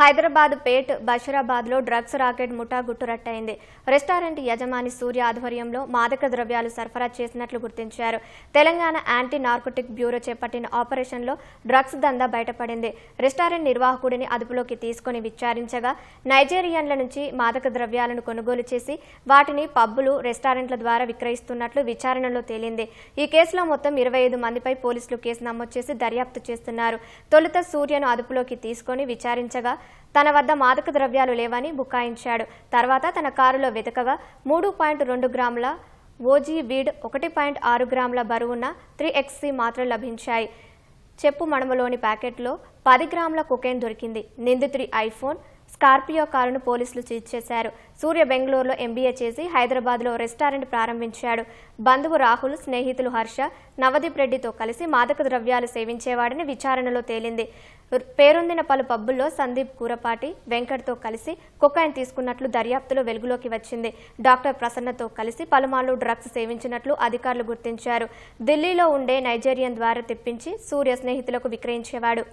హైదరాబాద్ పేట్ బషీరాబాద్లో drugs racket ముఠా గుట్టురట్టయింది రెస్టారెంట్ యజమాని సూర్య ఆధ్వర్యంలో మాదక ద్రవ్యాలు సరఫరా చేసినట్లు గుర్తించారు. తెలంగాణ యాంటీ నార్కోటిక్ బ్యూరో చేపట్టిన ఆపరేషన్లో డ్రగ్స్ దందా బయటపడింది. రెస్టారెంట్ నిర్వాహకుడిని అదుపులోకి తీసుకుని విచారించగా నైజీరియన్ల నుంచి మాదక ద్రవ్యాలను కొనుగోలు చేసి వాటిని పబ్బులు రెస్టారెంట్ల ద్వారా విక్రయిస్తున్నట్లు విచారణలో తేలింది. ఈ కేసులో మొత్తం ఇరవై ఐదు మందిపై పోలీసులు కేసు నమోదు చేసి దర్యాప్తు చేస్తున్నారు. తొలుత సూర్యను అదుపులోకి తీసుకొని విచారించగా తన వద్ద మాదక ద్రవ్యాలు లేవని బుకాయించాడు. తర్వాత తన కారులో వెతకగా మూడు పాయింట్ రెండు గ్రాముల ఓజీ వీడ్ ఒకటి పాయింట్ ఆరు గ్రాముల బరువున్న త్రీ ఎక్స్సీ మాత్రలు లభించాయి. చెప్పు మడమలోని ప్యాకెట్లో పది గ్రాముల కొకైన్ దొరికింది. నిందితుడి ఐఫోన్ స్కార్పియో కారును పోలీసులు సీజ్ చేశారు సూర్య బెంగళూరులో ఎంబీఏ చేసి హైదరాబాద్లో రెస్టారెంట్ ప్రారంభించాడు. బంధువు రాహుల్ స్నేహితులు హర్ష నవదీప్ రెడ్డితో కలిసి మాదక ద్రవ్యాలు సేవించేవాడని విచారణలో తేలింది. పేరొందిన పలు పబ్బుల్లో సందీప్ కూరపాటి వెంకట్తో కలిసి కొకాయిన్ తీసుకున్నట్లు దర్యాప్తులో వెలుగులోకి వచ్చింది. డాక్టర్ ప్రసన్నతో కలిసి పలుమార్లు డ్రగ్స్ సేవించినట్లు అధికారులు గుర్తించారు. ఢిల్లీలో ఉండే నైజీరియన్ ద్వారా తెప్పించి సూర్య స్నేహితులకు విక్రయించేవాడు.